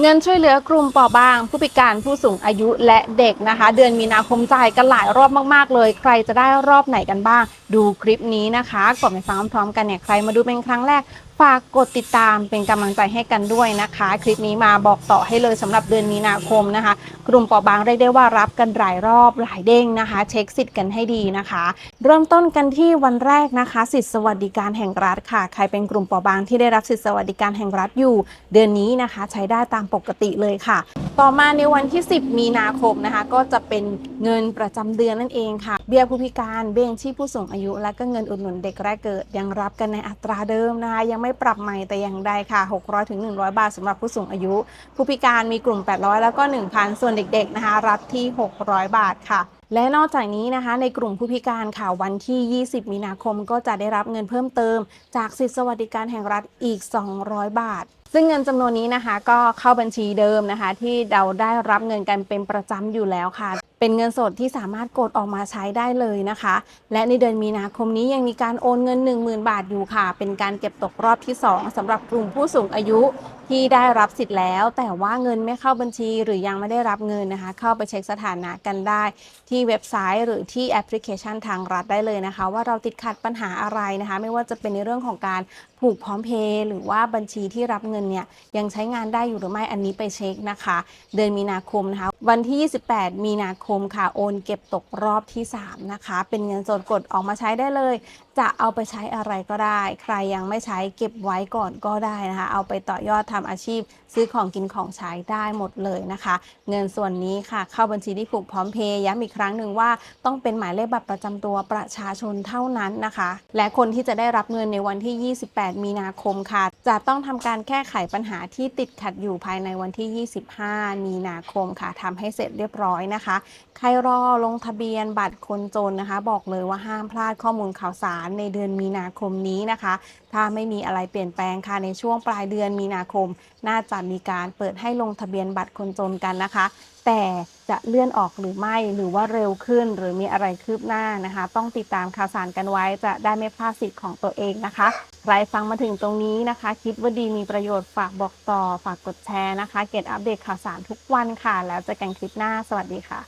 เงินช่วยเหลือกลุ่มเปราะบาง ผู้พิการผู้สูงอายุและเด็กนะคะ เดือนมีนาคมจ่ายกันหลายรอบมากๆเลย ใครจะได้รอบไหนกันบ้าง ดูคลิปนี้นะคะก่อนไปฟังพร้อมๆกันเนี่ยใครมาดูเป็นครั้งแรกฝากกดติดตามเป็นกำลังใจให้กันด้วยนะคะ คลิปนี้มาบอกต่อให้เลยสำหรับเดือนมีนาคมนะคะ กลุ่มปราะบางเรียกได้ว่ารับกันหลายรอบหลายเด้งนะคะ เช็คสิทธิ์กันให้ดีนะคะ เริ่มต้นกันที่วันแรกนะคะ สิทธิสวัสดิการแห่งรัฐค่ะ ใครเป็นกลุ่มปราะบางที่ได้รับสิทธิสวัสดิการแห่งรัฐอยู่ เดือนนี้นะคะ ใช้ได้ตามปกติเลยค่ะ ต่อมาในวันที่ 10 มีนาคมนะคะ ก็จะเป็นเงินประจำเดือนนั่นเองค่ะ เบี้ยผู้พิการเบี้ยยังชีพผู้สูงอายุ และก็เงินอุดหนุนเด็กแรกเกิด ยังรับกันในอัตราเดิมนะคะ ยังไม่ปรับใหม่แต่อย่างใดค่ะ 600ถึง100 บาทสำหรับผู้สูงอายุ ผู้พิการมีกลุ่ม 800 แล้วก็ 1,000 ส่วนเด็กๆนะคะ รับที่ 600 บาทค่ะ และนอกจากนี้นะคะในกลุ่มผู้พิการค่ะวันที่ 20 มีนาคมก็จะได้รับเงินเพิ่มเติม จากสิทธิสวัสดิการแห่งรัฐอีก 200 บาท ซึ่งเงินจำนวนนี้นะคะก็เข้าบัญชีเดิมนะคะ ที่เราได้รับเงินกันเป็นประจำอยู่แล้วค่ะ เป็นเงินสดที่สามารถกดออกมาใช้ได้เลยนะคะ และในเดือนมีนาคมนี้ยังมีการโอนเงิน 10,000 บาทอยู่ค่ะ เป็นการเก็บตกรอบที่ 2สำหรับกลุ่มผู้สูงอายุที่ได้รับสิทธิ์แล้ว แต่ว่าเงินไม่เข้าบัญชีหรือยังไม่ได้รับเงินนะคะ เข้าไปเช็คสถานะกันได้ ที่เว็บไซต์หรือที่แอปพลิเคชันทางรัฐได้เลยนะคะ ว่าเราติดขัดปัญหาอะไรนะคะ ไม่ว่าจะเป็นในเรื่องของการผูกพร้อมเพย์หรือว่าบัญชีที่รับเงินเนี่ยยังใช้งานได้อยู่หรือไม่อันนี้ไปเช็คนะคะ เดือนมีนาคมนะคะวันที่ 28 มีนาคมค่ะโอนเก็บตกรอบที่ 3 นะคะ เป็นเงินสดกดออกมาใช้ได้เลย จะเอาไปใช้อะไรก็ได้ ใครยังไม่ใช้เก็บไว้ก่อนก็ได้นะคะ เอาไปต่อยอดทำอาชีพ ซื้อของกินของใช้ได้หมดเลยนะคะ เงินส่วนนี้ค่ะ เข้าบัญชีที่ผูกพร้อมเพย์ย้ำอีกครั้งหนึ่งว่าต้องเป็นหมายเลขบัตรประจำตัวประชาชนเท่านั้นนะคะ และคนที่จะได้รับเงินในวันที่ 28มีนาคมค่ะ จะต้องทำการแก้ไขปัญหาที่ติดขัดอยู่ภายในวันที่ 25 มีนาคมค่ะทำให้เสร็จเรียบร้อยนะคะ ใครรอลงทะเบียนบัตรคนจนนะคะ บอกเลยว่าห้ามพลาดข้อมูลข่าวสารในเดือนมีนาคมนี้นะคะ ถ้าไม่มีอะไรเปลี่ยนแปลงค่ะในช่วงปลายเดือนมีนาคม น่าจะมีการเปิดให้ลงทะเบียนบัตรคนจนกันนะคะ แต่ จะเลื่อนออกหรือไม่ หรือว่าเร็วขึ้นหรือมีอะไรคืบหน้านะคะ ต้องติดตามข่าวสารกันไว้จะได้ไม่พลาดสิทธิ์ของตัวเองนะคะใครฟังมาถึงตรงนี้นะคะ คิดว่าดีมีประโยชน์ฝากบอกต่อฝากกดแชร์นะคะ เก็ตอัปเดตข่าวสารทุกวันค่ะ แล้วเจอกันคลิปหน้าสวัสดีค่ะ